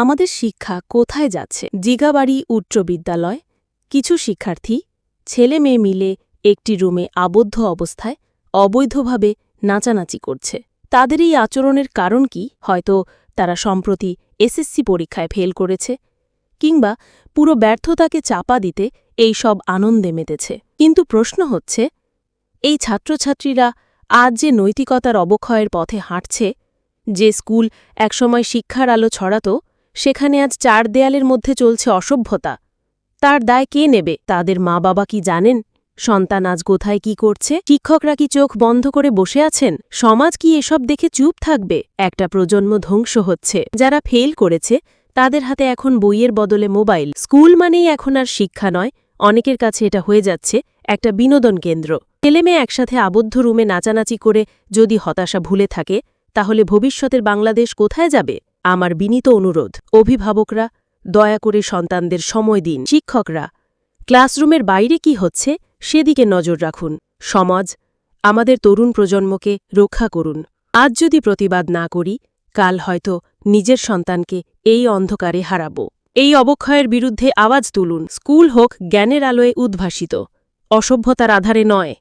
আমাদের শিক্ষা কোথায় যাচ্ছে? জিগাবাড়ি উচ্চ বিদ্যালয়, কিছু শিক্ষার্থী, ছেলে মেয়ে মিলে একটি রুমে আবদ্ধ অবস্থায় অবৈধভাবে নাচানাচি করছে। তাদের এই আচরণের কারণ কি? হয়তো তারা সম্প্রতি এসএসসি পরীক্ষায় ফেল করেছে, কিংবা পুরো ব্যর্থতাকে চাপা দিতে এই সব আনন্দে মেতেছে। কিন্তু প্রশ্ন হচ্ছে, এই ছাত্রছাত্রীরা আজ যে নৈতিকতার অবক্ষয়ের পথে হাঁটছে, যে স্কুল একসময় শিক্ষার আলো ছড়াত সেখানে আজ চার দেয়ালের মধ্যে চলছে অসভ্যতা। তার দায় কে নেবে? তাদের মা বাবা কি জানেন? সন্তান আজ কোথায় কি করছে? শিক্ষকরা কি চোখ বন্ধ করে বসে আছেন? সমাজ কি এসব দেখে চুপ থাকবে? একটা প্রজন্ম ধ্বংস হচ্ছে। যারা ফেল করেছে, তাদের হাতে এখন বইয়ের বদলে মোবাইল। স্কুল মানেই এখন আর শিক্ষা নয়, অনেকের কাছে এটা হয়ে যাচ্ছে একটা বিনোদন কেন্দ্র। ছেলেমেয়ে একসাথে আবদ্ধ রুমে নাচানাচি করে যদি হতাশা ভুলে থাকে, তাহলে ভবিষ্যতের বাংলাদেশ কোথায় যাবে? আমার বিনীত অনুরোধ। অভিভাবকরা, দয়া করে সন্তানদের সময় দিন। শিক্ষকরা, ক্লাসরুমের বাইরে কি হচ্ছে সেদিকে নজর রাখুন। সমাজ, আমাদের তরুণ প্রজন্মকে রক্ষা করুন। আজ যদি প্রতিবাদ না করি, কাল হয়তো নিজের সন্তানকে এই অন্ধকারে হারাব। এই অবক্ষয়ের বিরুদ্ধে আওয়াজ তুলুন। স্কুল হোক জ্ঞানের আলোয় উদ্ভাসিত। অসভ্যতার আধারে নয়।